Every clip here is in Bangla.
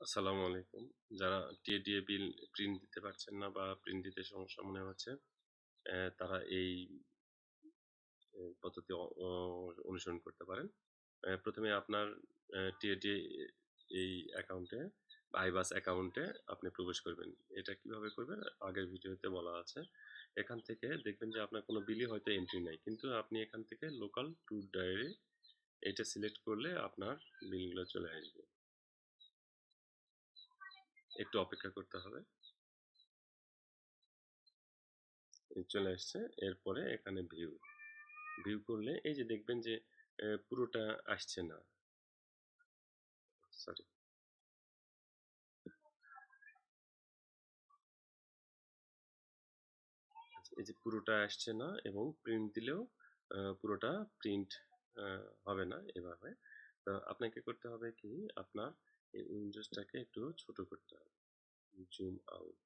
আসসালামু আলাইকুম। যারা টিএডিএ বিল প্রিন্ট দিতে পারছেন না বা প্রিন্ট দিতে সমস্যা মনে হচ্ছে তারা এই পদ্ধতি অনুসরণ করতে পারেন। প্রথমে আপনার টিএডিএ এই অ্যাকাউন্টে আইবাস অ্যাকাউন্টে আপনি প্রবেশ করবেন। এটা কীভাবে করবেন? আগের ভিডিওতে বলা আছে। এখান থেকে দেখবেন যে আপনার কোনো বিলই হয়তো এন্ট্রি নাই। কিন্তু আপনি এখান থেকে লোকাল ট্যুর ডায়েরি এটা সিলেক্ট করলে আপনার বিলগুলো চলে আসবে। একটু অপেক্ষা করতে হবে। চলে আসছে। এরপরে এখানে ভিউ ভিউ করলে এই যে দেখবেন যে পুরোটা আসছে না। সরি এই যে পুরোটা আসছে না এবং প্রিন্ট দিলেও পুরোটা প্রিন্ট হবে না এভাবে। তো আপনাকে করতে হবে কি? আপনার এই উইন্ডোজটাকে একটু ছোট করতে হবে। জুম আউট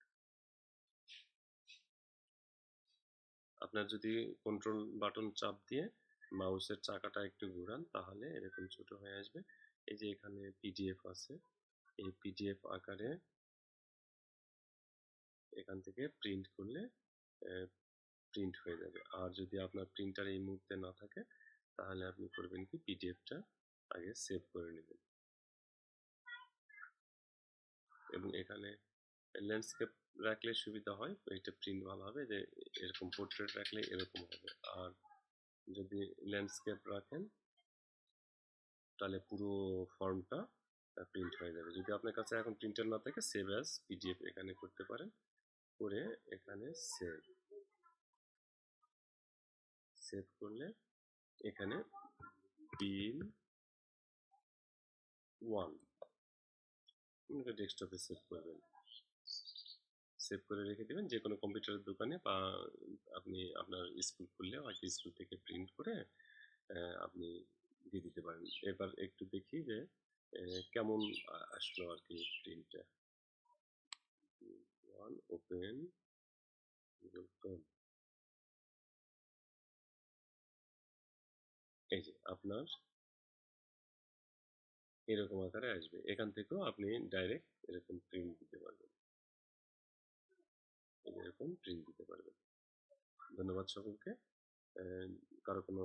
আপনার যদি কন্ট্রোল বাটন চাপ দিয়ে মাউসের চাকাটা একটু ঘোরান, তাহলে এরকম ছোট হয়ে আসবে। এই যে এখানে পিডিএফ আছে, এই পিডিএফ আকারে এখান থেকে প্রিন্ট করলে প্রিন্ট হয়ে যাবে। আর যদি আপনার প্রিন্টার এই মুহূর্তে না থাকে, তাহলে আপনি করবেন কি? পিডিএফটা আগে সেভ করে নেবেন। এবং এখানে ল্যান্ডস্কেপ রাখলে সুবিধা হয়, এটা প্রিন্ট ভালো হবে যে এরকম পোর্ট্রেট রাখলে এরকম হবে। আর যদি ল্যান্ডস্কেপ রাখেন, তাহলে পুরো ফর্মটা প্রিন্ট হয়ে যাবে। যদি আপনার কাছে এখন প্রিন্টার না থাকে সেভ অ্যাজ পিডিএফ এখানে করতে পারেন। করে এখানে সেভ সেভ করলে এখানে বিল ওয়ান। ডেস্কটপে সেভ করবেন সেভ করে রেখে দেবেন যে কোনো কম্পিউটারের দোকানে বা আপনি আপনার স্কুল খুললে হয়তো স্কুল থেকে প্রিন্ট করে আপনি দিয়ে দিতে পারেন। এবার একটু দেখি যে কেমন আসলো আর কি প্রিন্টটা ওয়ান ওপেন এই যে, আপনার এরকম আকারে আসবে। এখান থেকেও আপনি ডাইরেক্ট এরকম প্রিন্ট দিতে পারবেন। এরকম প্রিন্ট দিতে পারবেন। ধন্যবাদ সকলকে। কারও কোনো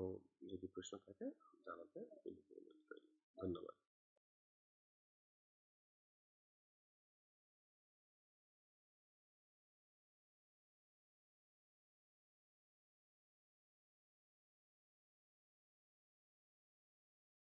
যদি প্রশ্ন থাকে, জানাতে ধন্যবাদ।